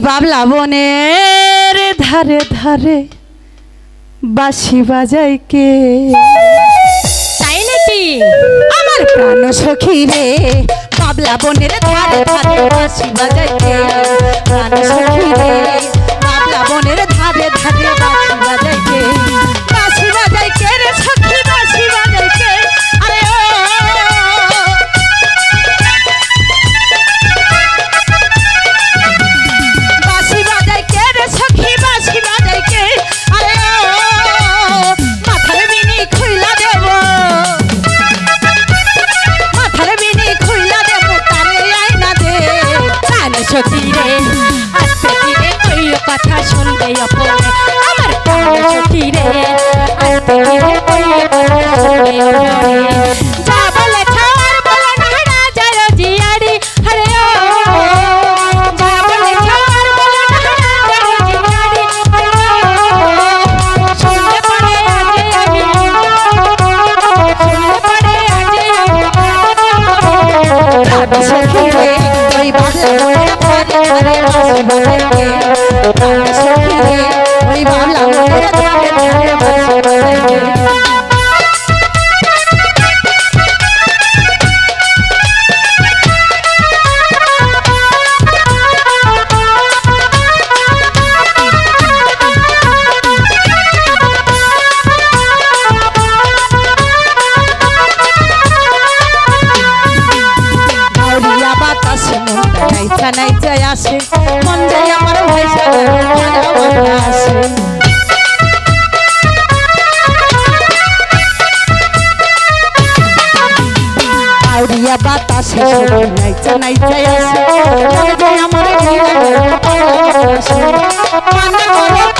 বাবলা বনের ধারে ধারে বাসি বাজাই কে? আমার প্রাণ সখী রে, বাবলা বনের ধারে ধারে বাসি বাজাই Thank you. আউরিয়া বাতাসে নাইচা নাইচা আসে আমার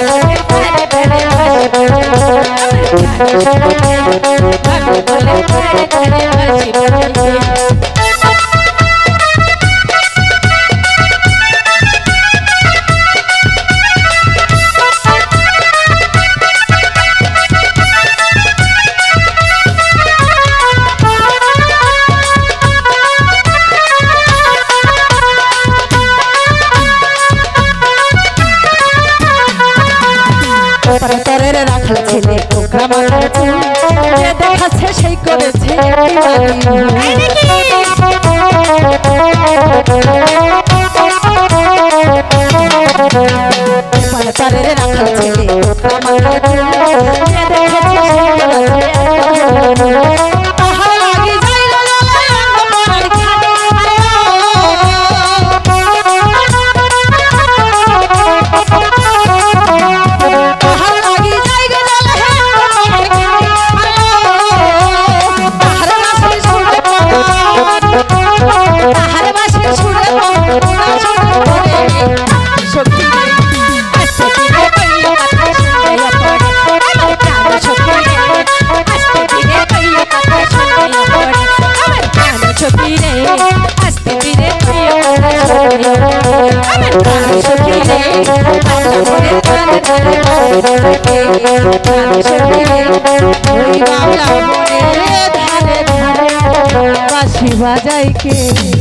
Thank you. মাথার ছেলে টোকরা মাথার যে দেখাচ্ছে সেই করেছে। পারে রাখার ছেলে বাজাইকে